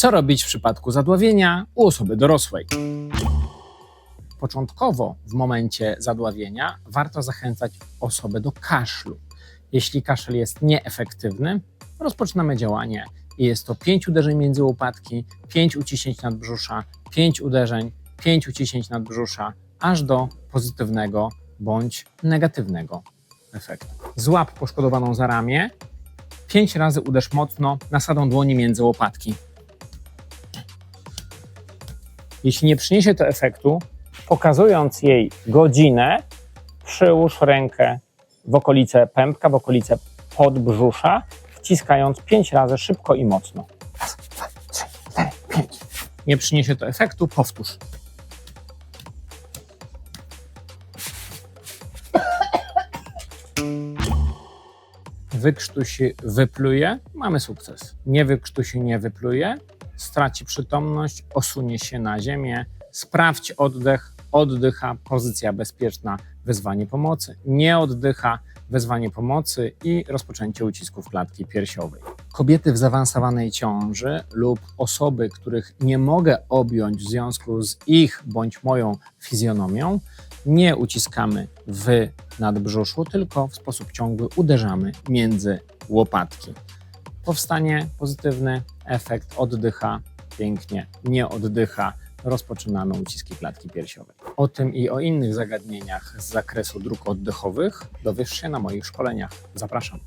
Co robić w przypadku zadławienia u osoby dorosłej? Początkowo w momencie zadławienia warto zachęcać osobę do kaszlu. Jeśli kaszel jest nieefektywny, rozpoczynamy działanie i jest to 5 uderzeń między łopatki, 5 uciśnięć nadbrzusza, 5 uderzeń, 5 uciśnięć nadbrzusza, aż do pozytywnego bądź negatywnego efektu. Złap poszkodowaną za ramię, 5 razy uderz mocno nasadą dłoni między łopatki. Jeśli nie przyniesie to efektu, pokazując jej godzinę, przyłóż rękę w okolice pępka, w okolice podbrzusza, wciskając 5 razy szybko i mocno. Raz, dwa, trzy, cztery, pięć. Nie przyniesie to efektu, powtórz. Wykrztusi wypluje, mamy sukces. Nie wykrztusi nie wypluje, straci przytomność, osunie się na ziemię, sprawdź oddech, oddycha, pozycja bezpieczna, wezwanie pomocy, nie oddycha, wezwanie pomocy i rozpoczęcie ucisków klatki piersiowej. Kobiety w zaawansowanej ciąży lub osoby, których nie mogę objąć w związku z ich bądź moją fizjonomią, nie uciskamy w nadbrzuszu, tylko w sposób ciągły uderzamy między łopatki. Powstanie pozytywny efekt, oddycha pięknie, nie oddycha, rozpoczynamy uciski klatki piersiowej. O tym i o innych zagadnieniach z zakresu dróg oddechowych dowiesz się na moich szkoleniach. Zapraszam.